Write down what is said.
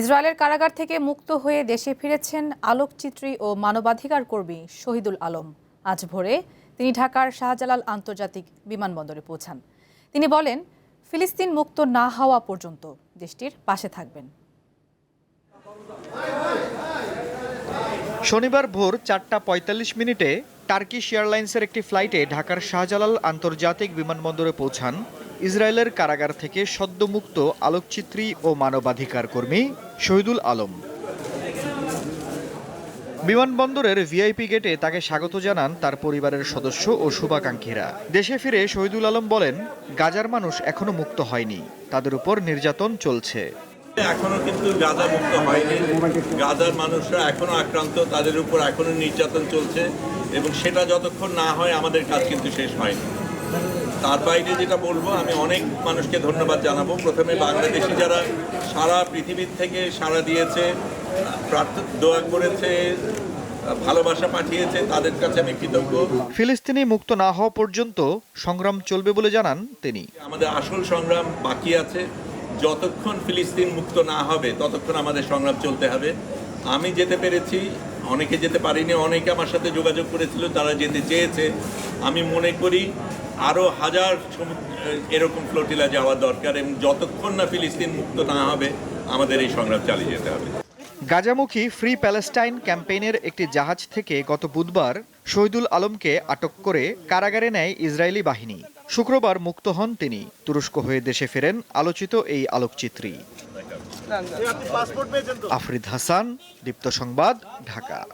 ইসরায়েলের কারাগার থেকে মুক্ত হয়ে দেশে ফিরেছেন আলোকচিত্রী ও মানবাধিকার কর্মী শহীদুল আলম। আজ ভোরে তিনি ঢাকার শাহজালাল আন্তর্জাতিক বিমানবন্দরে পৌঁছান। তিনি বলেন, ফিলিস্তিন মুক্ত না হওয়া পর্যন্ত দেশটির পাশে থাকবেন। শনিবার ভোর চারটা পঁয়তাল্লিশ মিনিটে টার্কিশ এয়ারলাইন্সের একটি ফ্লাইটে ঢাকার শাহজালাল আন্তর্জাতিক বিমানবন্দরে পৌঁছান ইসরায়েলের কারাগার থেকে সদ্যমুক্ত আলোকচিত্রী ও মানবাধিকার কর্মী শহীদুল আলম। বিমানবন্দরের ভিআইপি গেটে তাকে স্বাগত জানান তার পরিবারের সদস্য ও শুভাকাঙ্ক্ষীরা। দেশে ফিরে শহীদুল আলম বলেন, গাজার মানুষ এখনও মুক্ত হয়নি। তাদের উপর নির্যাতন চলছে। এখনও কিন্তু গাজা মুক্ত হয়নি। গাজার মানুষরা এখনও আক্রান্ত তাদের উপর এখনও নির্যাতন চলছে এবং সেটা যতক্ষণ না হয় আমাদের কাজ কিন্তু শেষ হয়নি। তার বাইরে যেটা বলব আমি অনেক মানুষকে ধন্যবাদ জানাব। প্রথমে বাংলাদেশি যারা সারা পৃথিবীর থেকে সাড়া দিয়েছে দোয়া করেছে ভালোবাসা পাঠিয়েছে তাদের কাছে আমি কৃতজ্ঞ। ফিলিস্তিনি মুক্ত না হওয়া পর্যন্ত সংগ্রাম চলবে বলে জানান তিনি। আমাদের আসল সংগ্রাম বাকি আছে। যতক্ষণ ফিলিস্তিন মুক্ত না হবে, ততক্ষণ আমাদের সংগ্রাম চলতে হবে। আমি যেতে পেরেছি, অনেকে যেতে পারিনি, অনেকে আমার সাথে যোগাযোগ করেছিল, তারা যেতে চেয়েছে। আমি মনে করি আরও হাজার এরকম ফ্লোটিলা যাওয়া দরকার এবং যতক্ষণ না ফিলিস্তিন মুক্ত না হবে, আমাদের এই সংগ্রাম চালিয়ে যেতে হবে। গাজামুখী ফ্রি প্যালেস্টাইন ক্যাম্পেইনের একটি জাহাজ থেকে গত বুধবার শহীদুল আলমকে আটক করে কারাগারে নেয় ইসরায়েলি বাহিনী। শুক্রবার মুক্ত হন তিনি। তুরস্ক হয়ে দেশে ফেরেন আলোচিত এই আলোকচিত্রী। আফরিদ হাসান দীপ্ত সংবাদ ঢাকা।